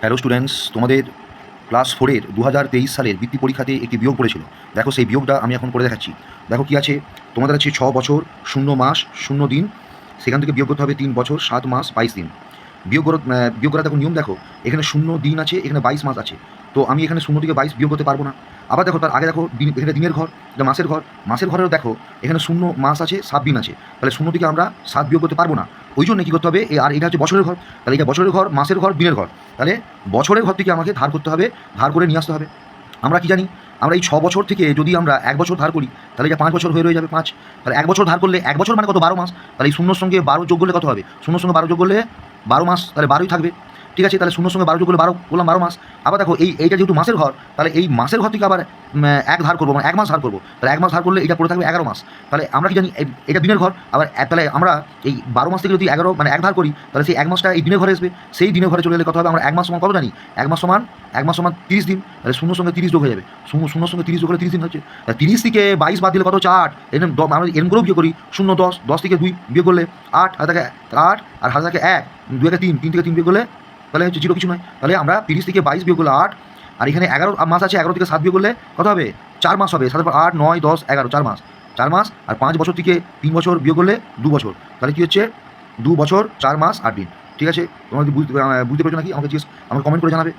Hello students তোমাদের class ফোরের দু হাজার তেইশ সালের বৃত্তি পরীক্ষাতে একটি বিয়োগ পড়েছিল। দেখো সেই বিয়োগটা আমি এখন করে দেখাচ্ছি। দেখো কি আছে? তোমাদের আছে ছ বছর, শূন্য মাস, শূন্য দিন। সেখান থেকে বিয়োগ করতে হবে তিন বছর, সাত মাস, বাইশ দিন। বিয়োগ করা বিয়োগ করা দেখো নিয়ম দেখো। এখানে শূন্য দিন আছে, এখানে বাইশ মাস আছে। তো আমি এখানে শূন্য থেকে বাইশ বিয়োগ করতে পারব না। আবার দেখো তার আগে দেখো দিন, এখানে দিনের ঘর, এটা মাসের ঘর। মাসের ঘরেও দেখো, এখানে শূন্য মাস আছে, সাত দিন আছে। তাহলে শূন্য থেকে আমরা সাত বিয়োগ করতে পারব না। ওই জন্য কী করতে হবে? আর এটা হচ্ছে বছরের ঘর। তাহলে এটা বছরের ঘর, মাসের ঘর, দিনের ঘর। তাহলে বছরের ঘর থেকে আমাকে ধার করতে হবে, ধার করে নিয়ে আসতে হবে। আমরা কি জানি? আমরা এই ছ বছর থেকে যদি আমরা এক বছর ধার করি, তাহলে এটা পাঁচ বছর হয়ে রয়ে যাবে, পাঁচ। তাহলে এক বছর ধার করলে, এক বছর মানে কত? বারো মাস। তাহলে এই শূন্যর সঙ্গে বারো যোগ করলে কত হবে? শূন্যর সঙ্গে বারো যোগ করলে বারো মাস, তাহলে বারোই থাকবে। ঠিক আছে, তাহলে শূন্য সঙ্গে বারো যোগ করলে বারো করলাম বারো মাস। আবার দেখো, এই, এইটা যেহেতু মাসের ঘর, তাহলে এই মাসের ঘর থেকে আবার এক ধার করব মানে এক মাস ধার করব। তাহলে এক মাস ধার করলে এটা পড়ে থাকবে এগারো মাস। তাহলে আমরা কি জানি এটা দিনের ঘর, আবার তাহলে আমরা এই বারো মাস থেকে যদি এগারো মানে এক ধার করি, তাহলে সেই এক মাসটা এই দিনের ঘরে আসবে। সেই দিনের ঘরে চলে গেলে কথা হবে? আমরা এক মাস সমান কত জানি? এক মাস সমান, এক মাস সমান তিরিশ দিন, তাহলে শূন্য সঙ্গে তিরিশ যোগ হয়ে যাবে। শূন্য সঙ্গে তিরিশ যোগ করে তিরিশ দিন হচ্ছে। তিরিশ থেকে বাইশ বাদ দিলে কত হচ্ছে? আট। এরকম আমরা এরকম করেও বিয়ে করি। শূন্য, দশ দশ থেকে দুই বিয়ে করলে আট, হাজার আট, আর হাজার এক, দুই থেকে তিন তিন থেকে তিন বিয়ে করলে তাহলে হচ্ছে জিরো কিছু নয়। তাহলে আমরা তিরিশ থেকে বাইশ বিয়োগ করলে আট, আর এখানে এগারো মাস আছে, এগারো থেকে সাত বিয়োগ করলে কত হবে? চার মাস হবে পর আট, নয়, দশ, এগারো, চার মাস। চার মাস আর পাঁচ বছর থেকে তিন বছর বিয়োগ করলে দু বছর। তাহলে কী হচ্ছে? দু বছর, চার মাস, আট দিন। ঠিক আছে? তোমাদের বুঝতে বুঝতে পেরেছ নাকি? আমাকে জিজ্ঞেস আমাকে কমেন্ট করে জানাবে।